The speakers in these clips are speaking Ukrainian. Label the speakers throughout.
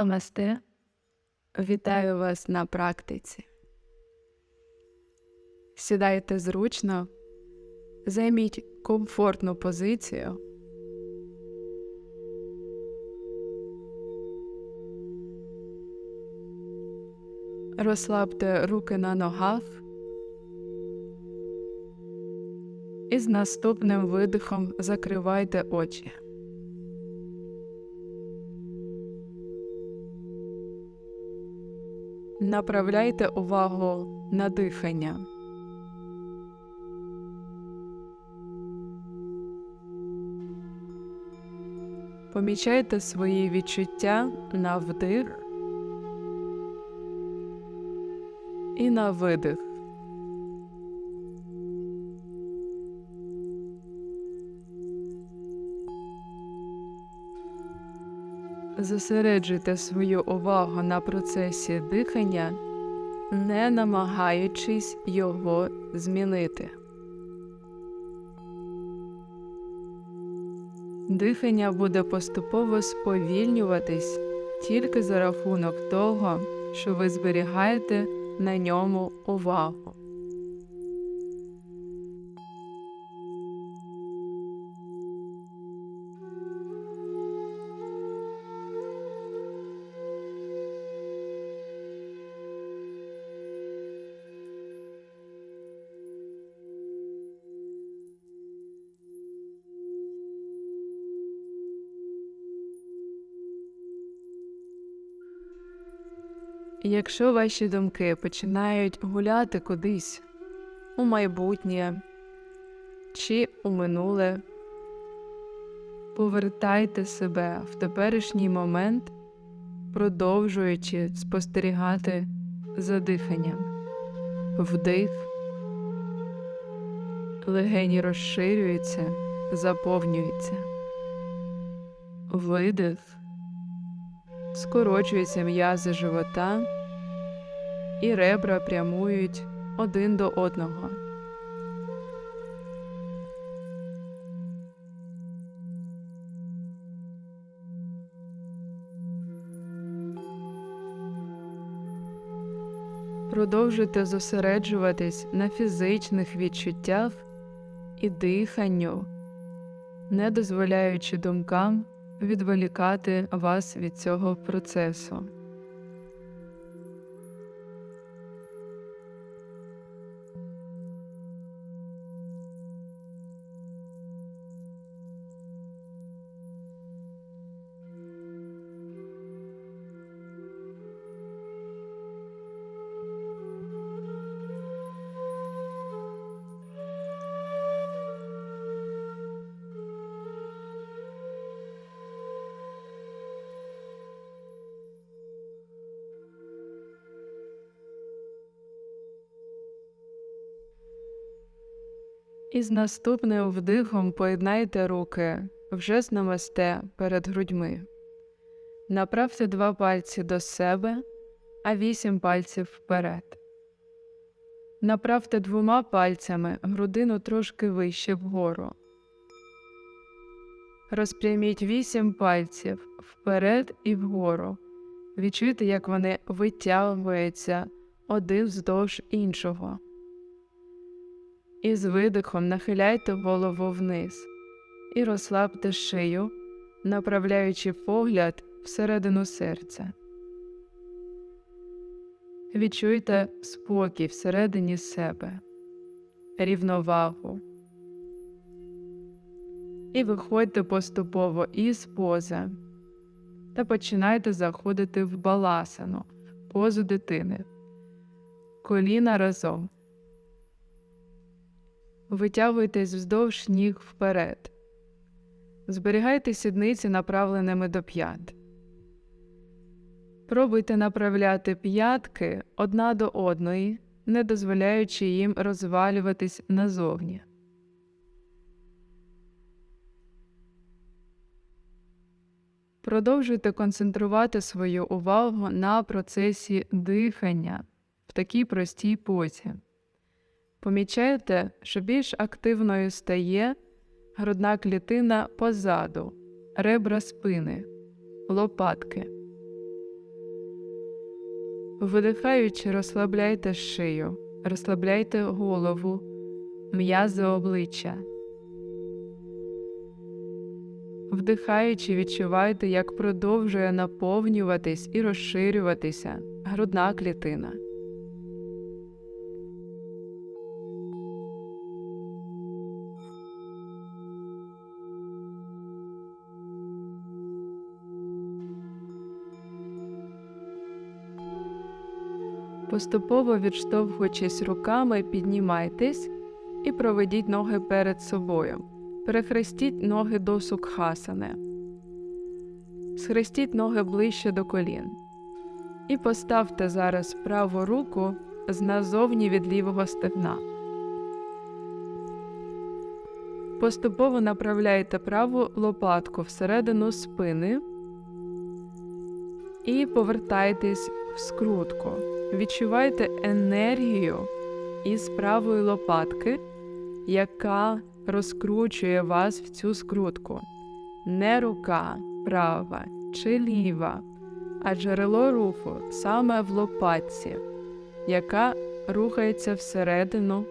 Speaker 1: Намасте. Вітаю вас на практиці. Сідайте зручно, займіть комфортну позицію. Розслабте руки на ногах. І з наступним видихом закривайте очі. Направляйте увагу на дихання. Помічайте свої відчуття на вдих і на видих. Зосереджуйте свою увагу на процесі дихання, не намагаючись його змінити. Дихання буде поступово сповільнюватись тільки за рахунок того, що ви зберігаєте на ньому увагу. Якщо ваші думки починають гуляти кудись у майбутнє чи у минуле, повертайте себе в теперішній момент, продовжуючи спостерігати за диханням. Вдих, легені розширюються, заповнюються. Видих скорочуються м'язи живота, і ребра прямують один до одного. Продовжуйте зосереджуватись на фізичних відчуттях і диханню, не дозволяючи думкам відволікати вас від цього процесу. І з наступним вдихом поєднайте руки вже з намасте перед грудьми. Направте два пальці до себе, а вісім пальців вперед. Направте двома пальцями грудину трошки вище вгору. Розпряміть вісім пальців вперед і вгору. Відчуйте, як вони витягуються один вздовж іншого. І з видихом нахиляйте голову вниз і розслабте шию, направляючи погляд всередину серця. Відчуйте спокій всередині себе, рівновагу. І виходьте поступово із пози та починайте заходити в баласану, позу дитини, коліна разом. Витягуйтесь вздовж ніг вперед. Зберігайте сідниці направленими до п'ят. Пробуйте направляти п'ятки одна до одної, не дозволяючи їм розвалюватись назовні. Продовжуйте концентрувати свою увагу на процесі дихання в такій простій позі. Помічаєте, що більш активною стає грудна клітина позаду, ребра спини, лопатки. Видихаючи, розслабляйте шию, розслабляйте голову, м'язи обличчя. Вдихаючи, відчувайте, як продовжує наповнюватись і розширюватися грудна клітина. Поступово відштовхуючись руками, піднімайтесь і проведіть ноги перед собою. Перехрестіть ноги до сукхасани. Схрестіть ноги ближче до колін. І поставте зараз праву руку з назовні від лівого стегна. Поступово направляйте праву лопатку всередину спини і повертайтесь в скрутку. Відчувайте енергію із правої лопатки, яка розкручує вас в цю скрутку. Не рука права чи ліва, а джерело руху саме в лопатці, яка рухається всередину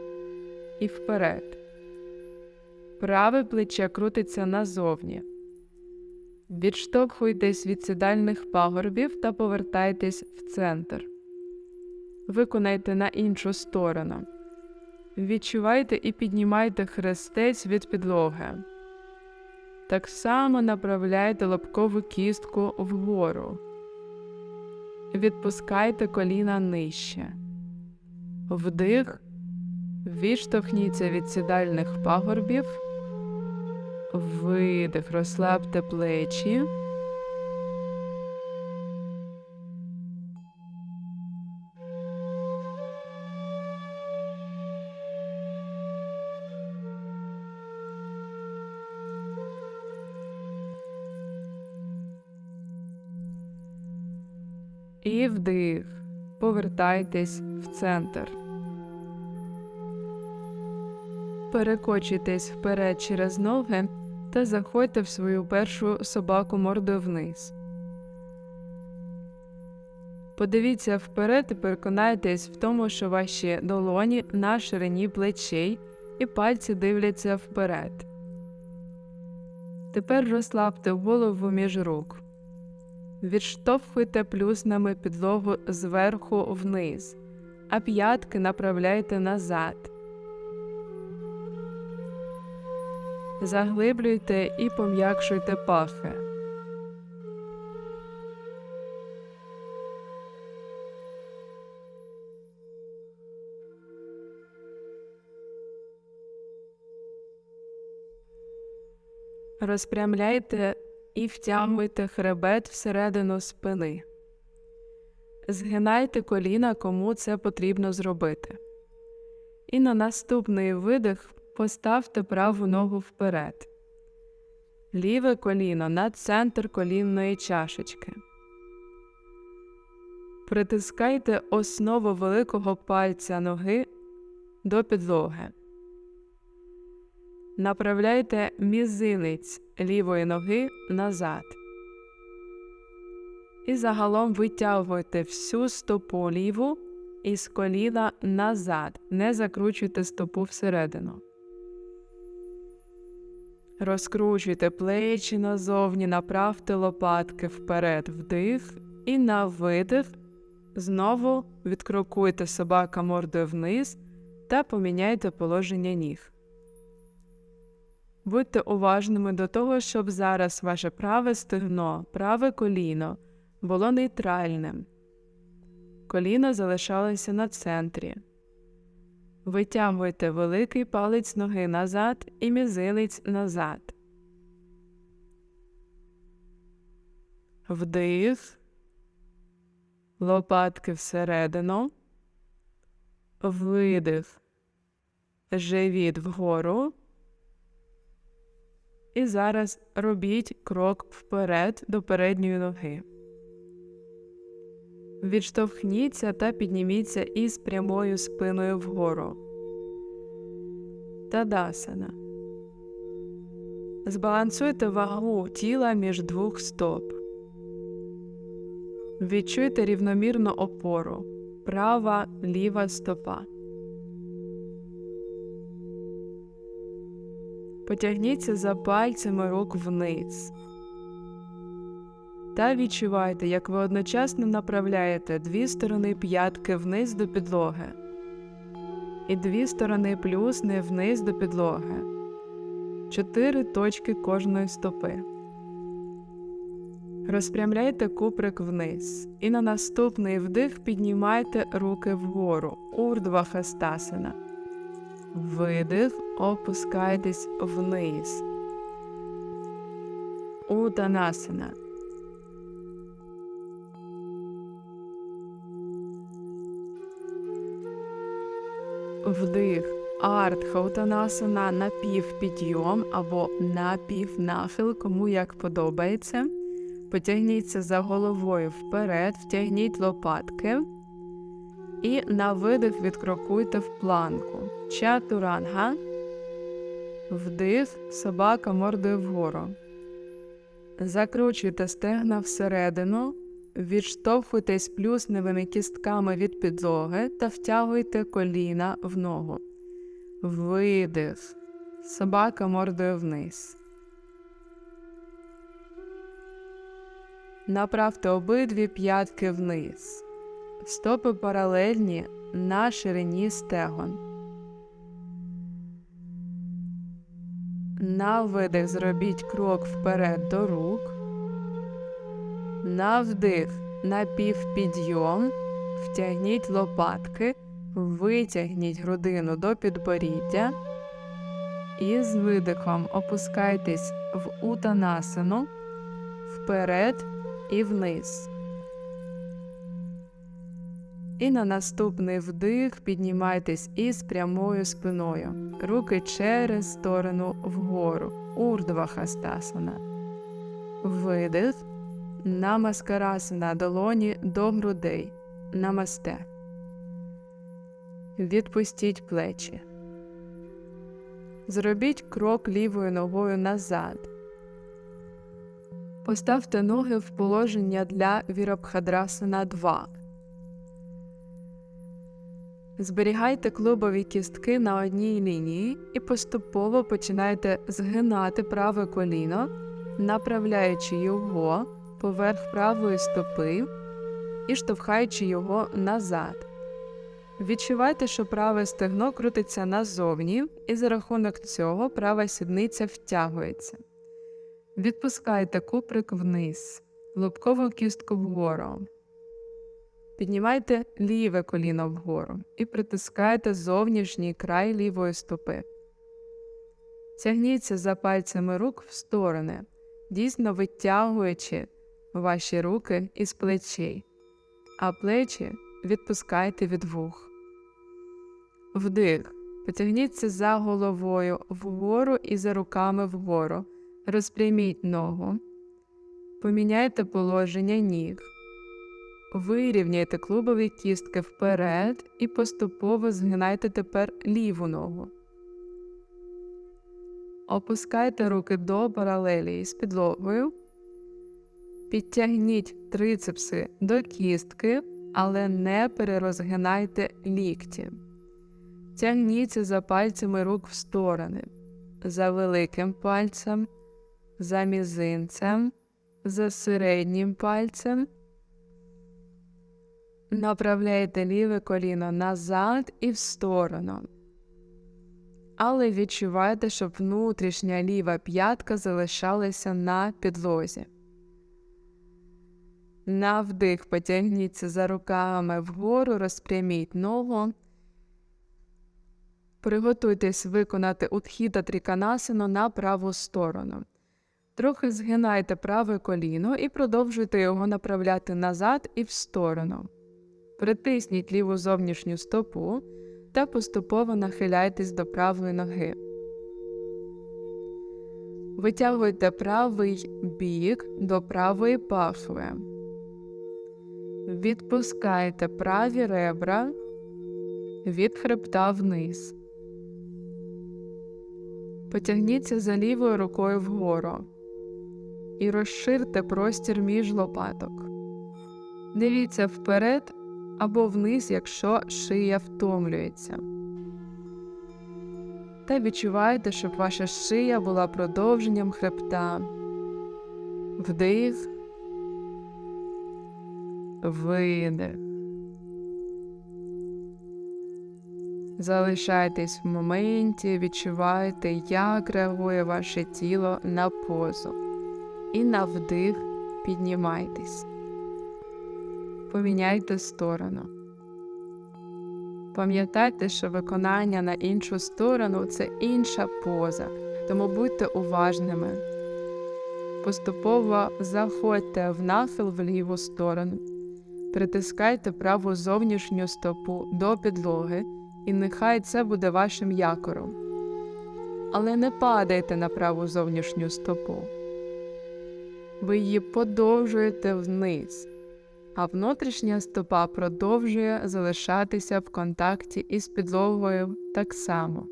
Speaker 1: і вперед. Праве плече крутиться назовні. Відштовхуйтесь від сідальних пагорбів та повертайтесь в центр. Виконайте на іншу сторону. Відчувайте і піднімайте хрестець від підлоги. Так само направляйте лобкову кістку вгору. Відпускайте коліна нижче. Вдих. Відштовхніться від сідальних пагорбів. Видих, розслабте плечі. І вдих. Повертайтесь в центр. Перекочуйтесь вперед через ноги та заходьте в свою першу собаку мордою вниз. Подивіться вперед і переконайтесь в тому, що ваші долоні на ширині плечей і пальці дивляться вперед. Тепер розслабте голову між рук. Відштовхуйте плюснами підлогу зверху вниз, а п'ятки направляйте назад. Заглиблюйте і пом'якшуйте пахи. Розпрямляйте і втягуйте хребет всередину спини. Згинайте коліна, кому це потрібно зробити. І на наступний видих поставте праву ногу вперед. Ліве коліно на центр колінної чашечки. Притискайте основу великого пальця ноги до підлоги. Направляйте мізинець лівої ноги назад. І загалом витягуйте всю стопу ліву із коліна назад. Не закручуйте стопу всередину. Розкручуйте плечі назовні, направте лопатки вперед вдих і на видих. Знову відкрокуйте собака мордою вниз та поміняйте положення ніг. Будьте уважними до того, щоб зараз ваше праве стегно, праве коліно було нейтральним. Коліно залишалося на центрі. Витягуйте великий палець ноги назад і мізинець назад. Вдих, лопатки всередину, видих, живіт вгору. І зараз робіть крок вперед до передньої ноги. Відштовхніться та підніміться із прямою спиною вгору. Тадасана. Збалансуйте вагу тіла між двох стоп. Відчуйте рівномірну опору. Права, ліва стопа. Потягніться за пальцями рук вниз. Та відчувайте, як ви одночасно направляєте дві сторони п'ятки вниз до підлоги і дві сторони плюсни вниз до підлоги. Чотири точки кожної стопи. Розпрямляйте куприк вниз і на наступний вдих піднімайте руки вгору. Урдва хастасана. Видих, опускайтесь вниз. Утанасана. Вдих. Артха утанасана напівпідйом або напівнахил, кому як подобається. Потягніться за головою вперед, втягніть лопатки. І на видих відкрокуйте в планку. Чатуранга. Вдих, собака мордою вгору. Закручуйте стегна всередину, відштовхуйтесь плюсневими кістками від підлоги та втягуйте коліна в ногу. Видих. Собака мордою вниз. Направте обидві п'ятки вниз. Стопи паралельні на ширині стегон. На видих зробіть крок вперед до рук. На вдих напівпідйом. Втягніть лопатки, витягніть грудину до підборіддя. І з видихом опускайтесь в утанасину вперед і вниз. І на наступний вдих піднімайтесь із прямою спиною. Руки через сторону вгору. Урдва хастасана. Видих. Намаскарасана долоні до грудей. Намасте. Відпустіть плечі. Зробіть крок лівою ногою назад. Поставте ноги в положення для Вірабхадрасана 2. Зберігайте клубові кістки на одній лінії і поступово починайте згинати праве коліно, направляючи його поверх правої стопи і штовхаючи його назад. Відчувайте, що праве стегно крутиться назовні, і за рахунок цього права сідниця втягується. Відпускайте куприк вниз, лобкову кістку вгору. Піднімайте ліве коліно вгору і притискайте зовнішній край лівої стопи. Тягніться за пальцями рук в сторони, дійсно витягуючи ваші руки із плечей, а плечі відпускайте від вух. Вдих. Потягніться за головою вгору і за руками вгору. Розпряміть ногу. Поміняйте положення ніг. Вирівняйте клубові кістки вперед і поступово згинайте тепер ліву ногу. Опускайте руки до паралелі з підлогою. Підтягніть трицепси до кістки, але не перерозгинайте лікті. Тягніться за пальцями рук в сторони, за великим пальцем, за мізинцем, за середнім пальцем. Направляйте ліве коліно назад і в сторону. Але відчувайте, щоб внутрішня ліва п'ятка залишалася на підлозі. На вдих потягніться за руками вгору, розпряміть ногу. Приготуйтесь виконати утхіта тріканасину на праву сторону. Трохи згинайте праве коліно і продовжуйте його направляти назад і в сторону. Притисніть ліву зовнішню стопу та поступово нахиляйтесь до правої ноги. Витягуйте правий бік до правої пахви. Відпускайте праві ребра від хребта вниз. Потягніться за лівою рукою вгору і розширте простір між лопаток. Дивіться вперед або вниз, якщо шия втомлюється. Та відчувайте, щоб ваша шия була продовженням хребта. Вдих, видих. Залишайтесь в моменті, відчувайте, як реагує ваше тіло на позу. І на вдих піднімайтесь. Поміняйте сторону. Пам'ятайте, що виконання на іншу сторону це інша поза, тому будьте уважними. Поступово заходьте в нахил в ліву сторону, притискайте праву зовнішню стопу до підлоги, і нехай це буде вашим якором. Але не падайте на праву зовнішню стопу. Ви її подовжуєте вниз, а внутрішня стопа продовжує залишатися в контакті із підлогою так само.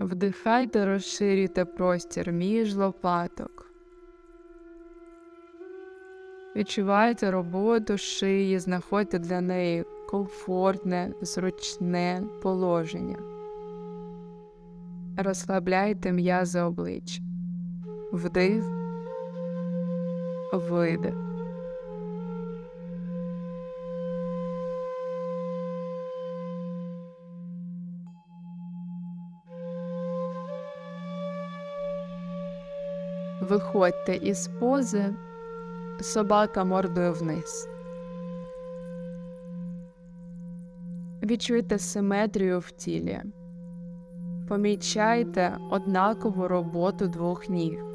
Speaker 1: Вдихайте, розширюйте простір між лопаток. Відчувайте роботу шиї, знаходьте для неї комфортне, зручне положення. Розслабляйте м'язи обличчя. Вдих, видих. Виходьте із пози, собака мордою вниз. Відчуйте симетрію в тілі. Помічайте однакову роботу двох ніг.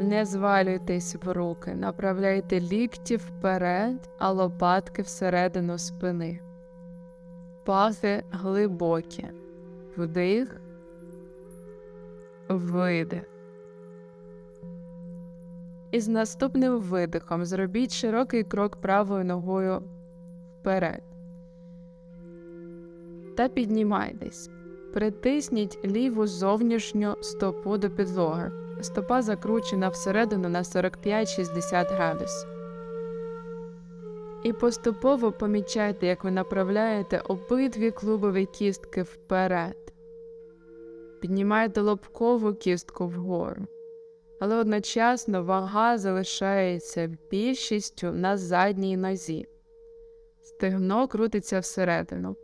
Speaker 1: Не звалюйтесь в руки, направляйте лікті вперед, а лопатки всередину спини. Пахи глибокі. Вдих, видих. І з наступним видихом зробіть широкий крок правою ногою вперед. Та піднімайтесь. Притисніть ліву зовнішню стопу до підлоги. Стопа закручена всередину на 45-60 градусів. І поступово помічайте, як ви направляєте обидві клубові кістки вперед. Піднімаєте лобкову кістку вгору. Але одночасно вага залишається більшістю на задній нозі. Стегно крутиться всередину.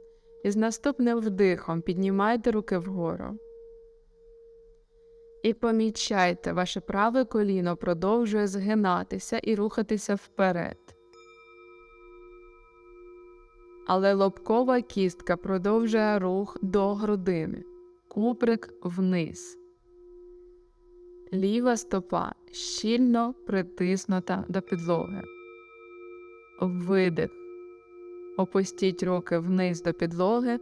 Speaker 1: І з наступним вдихом піднімайте руки вгору. І помічайте, ваше праве коліно продовжує згинатися і рухатися вперед. Але лобкова кістка продовжує рух до грудини, куприк вниз. Ліва стопа щільно притиснута до підлоги. Видих. Опустіть руки вниз до підлоги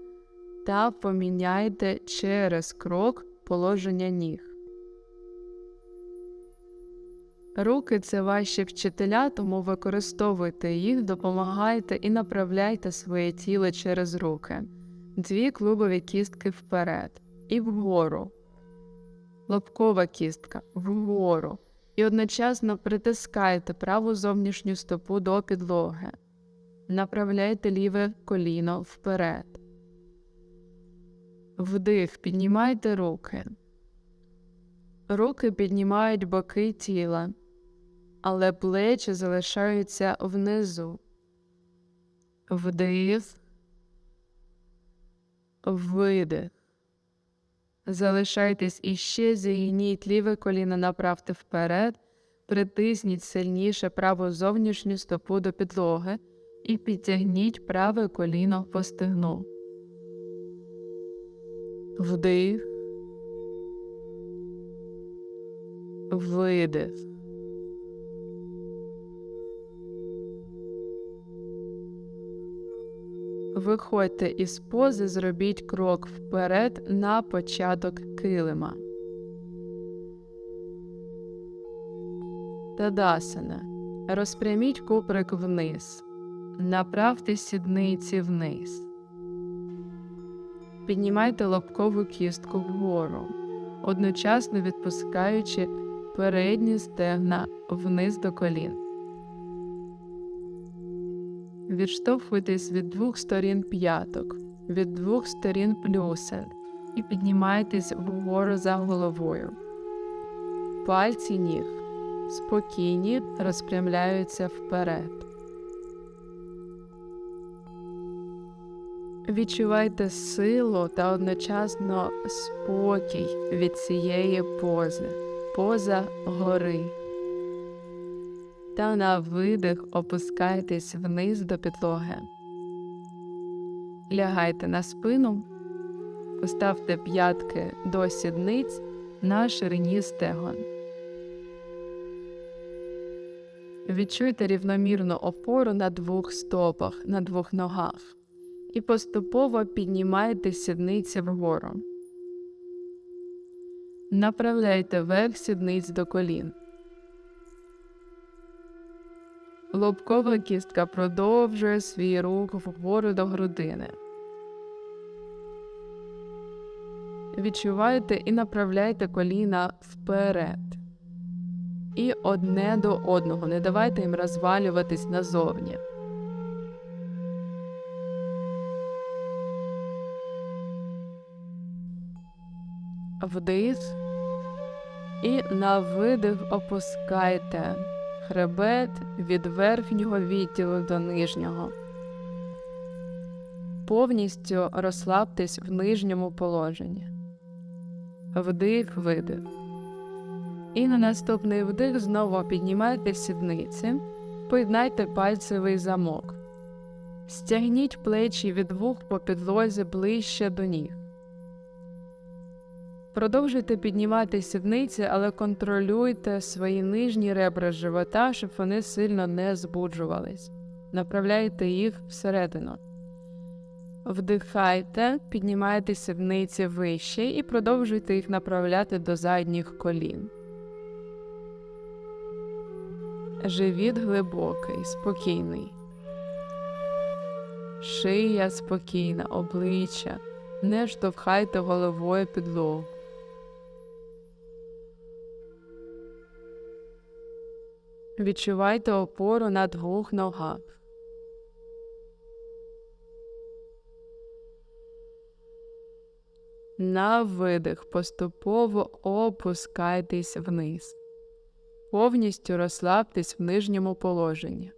Speaker 1: та поміняйте через крок положення ніг. Руки це ваші вчителя, тому використовуйте їх, допомагайте і направляйте своє тіло через руки, дві клубові кістки вперед і вгору, лобкова кістка вгору. І одночасно притискайте праву зовнішню стопу до підлоги. Направляйте ліве коліно вперед. Вдих, піднімайте руки. Руки піднімають боки тіла, але плечі залишаються внизу. Вдих, видих. Залишайтесь іще, зігніть ліве коліно направте вперед, притисніть сильніше праву зовнішню стопу до підлоги і підтягніть праве коліно по стегну. Вдих. Видих. Виходьте із пози, зробіть крок вперед на початок килима. Тадасана. Розпряміть куприк вниз. Направте сідниці вниз. Піднімайте лобкову кістку вгору, одночасно відпускаючи передні стегна вниз до колін. Відштовхуйтесь від двох сторін п'яток, від двох сторін плюсен і піднімайтесь вгору за головою. Пальці ніг спокійні розпрямляються вперед. Відчувайте силу та одночасно спокій від цієї пози, поза гори. Та на видих опускайтесь вниз до підлоги. Лягайте на спину, поставте п'ятки до сідниць на ширині стегон. Відчуйте рівномірну опору на двох стопах, на двох ногах і поступово піднімайте сідниці вгору. Направляйте верх сідниць до колін. Лобкова кістка продовжує свій рух вгору до грудини. Відчувайте і направляйте коліна вперед. І одне до одного. Не давайте їм розвалюватись назовні. Вдих і на видих опускайте хребет від верхнього відділу до нижнього. Повністю розслабтесь в нижньому положенні. Вдих, видих. І на наступний вдих знову піднімайте сідниці, поєднайте пальцевий замок. Стягніть плечі від вух по підлозі ближче до ніг. Продовжуйте піднімати сідниці, але контролюйте свої нижні ребра живота, щоб вони сильно не збуджувались. Направляйте їх всередину. Вдихайте, піднімайте сідниці вище і продовжуйте їх направляти до задніх колін. Живіт глибокий, спокійний. Шия спокійна, обличчя. Не штовхайте головою підлогу. Відчувайте опору на двох ногах. На видих поступово опускайтесь вниз. Повністю розслабтесь в нижньому положенні.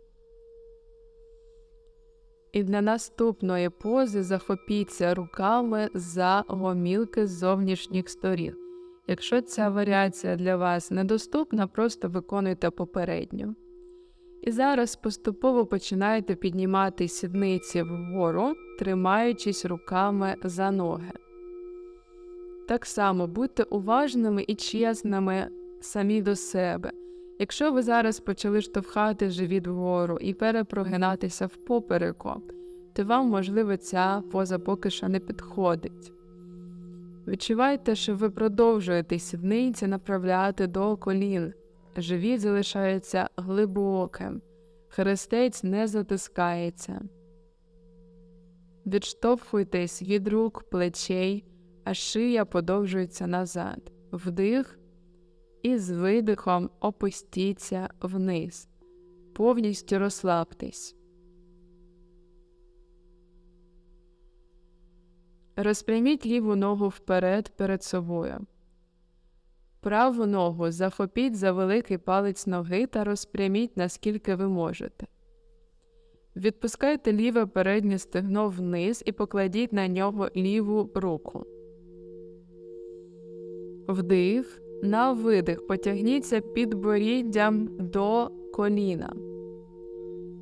Speaker 1: І для наступної пози захопіться руками за гомілки з зовнішніх сторін. Якщо ця варіація для вас недоступна, просто виконуйте попередню. І зараз поступово починаєте піднімати сідниці вгору, тримаючись руками за ноги. Так само будьте уважними і чесними самі до себе. Якщо ви зараз почали штовхати живіт вгору і перепрогинатися в попереку, то вам, можливо, ця поза поки що не підходить. Відчувайте, що ви продовжуєте сідниці направляти до колін. Живіт залишається глибоким, хрестець не затискається. Відштовхуйтесь від рук, плечей, а шия подовжується назад. Вдих і з видихом опустіться вниз. Повністю розслабтесь. Розпряміть ліву ногу вперед перед собою. Праву ногу захопіть за великий палець ноги та розпряміть, наскільки ви можете. Відпускайте ліве переднє стегно вниз і покладіть на нього ліву руку. Вдих. На видих потягніться підборіддям до коліна.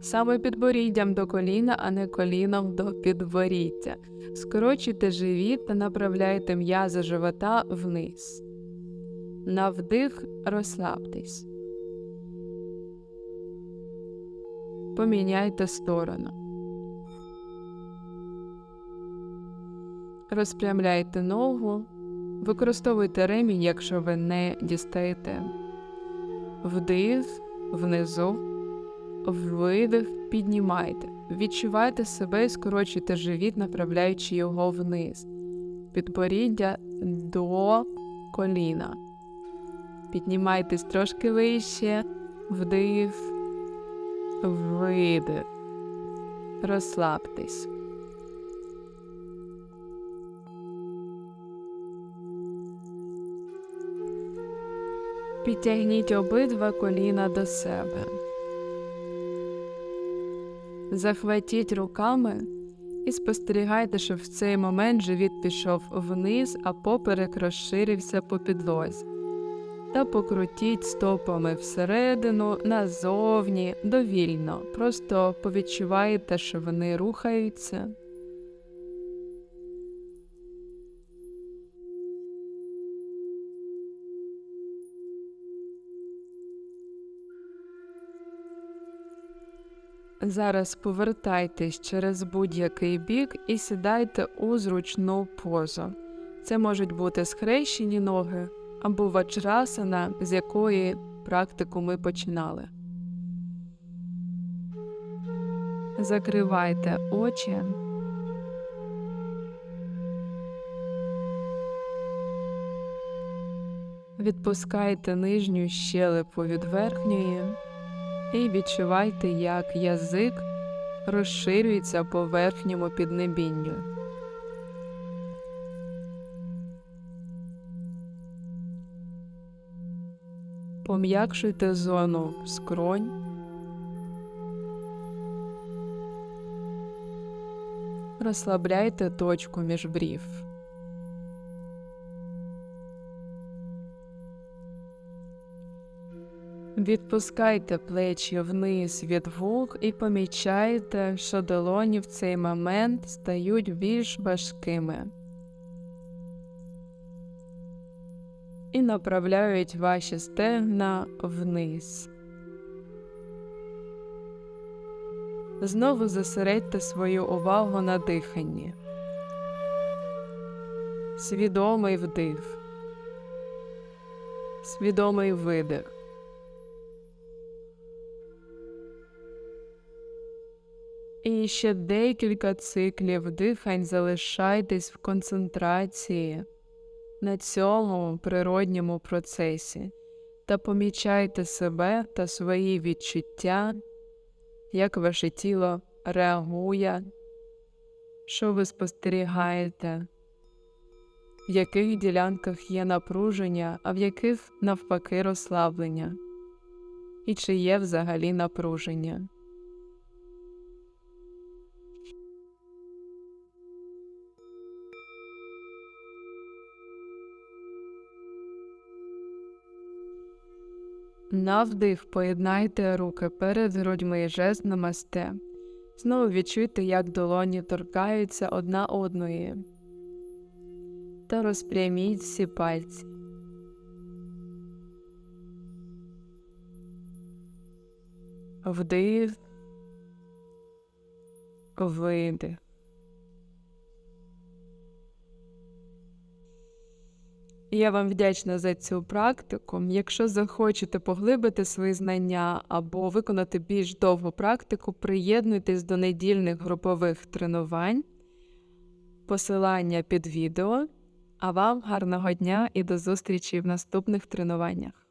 Speaker 1: Саме підборіддям до коліна, а не коліном до підборіддя. Скорочуйте живіт та направляйте м'язи живота вниз. На вдих розслабтесь. Поміняйте сторону. Розпрямляйте ногу. Використовуйте ремінь, якщо ви не дістаєте. Вдих внизу, видих, піднімайте. Відчувайте себе і скорочуйте живіт, направляючи його вниз. Підборіддя до коліна. Піднімайтесь трошки вище, вдих, видих. Розслабтесь. Підтягніть обидва коліна до себе. Захватіть руками і спостерігайте, щоб в цей момент живіт пішов вниз, а поперек розширився по підлозі. Та покрутіть стопами всередину, назовні, довільно. Просто повідчувайте, що вони рухаються. Зараз повертайтесь через будь-який бік і сідайте у зручну позу. Це можуть бути схрещені ноги або ваджрасана, з якої практику ми починали. Закривайте очі. Відпускайте нижню щелепу від верхньої і відчувайте, як язик розширюється по верхньому піднебінню. Пом'якшуйте зону скронь. Розслабляйте точку між брів. Відпускайте плечі вниз від вух і помічайте, що долоні в цей момент стають більш важкими і направляють ваші стегна вниз. Знову зосередьте свою увагу на диханні. Свідомий вдих, свідомий видих. І ще декілька циклів. Дихань залишайтесь в концентрації на цьому природньому процесі. Та помічайте себе та свої відчуття, як ваше тіло реагує, що ви спостерігаєте, в яких ділянках є напруження, а в яких навпаки розслаблення, і чи є взагалі напруження. На вдих поєднайте руки перед грудьми і жест намасте. Знову відчуйте, як долоні торкаються одна одної. Та розпряміть всі пальці. Вдих, видих. Я вам вдячна за цю практику. Якщо захочете поглибити свої знання або виконати більш довгу практику, приєднуйтесь до недільних групових тренувань, посилання під відео. А вам гарного дня і до зустрічі в наступних тренуваннях.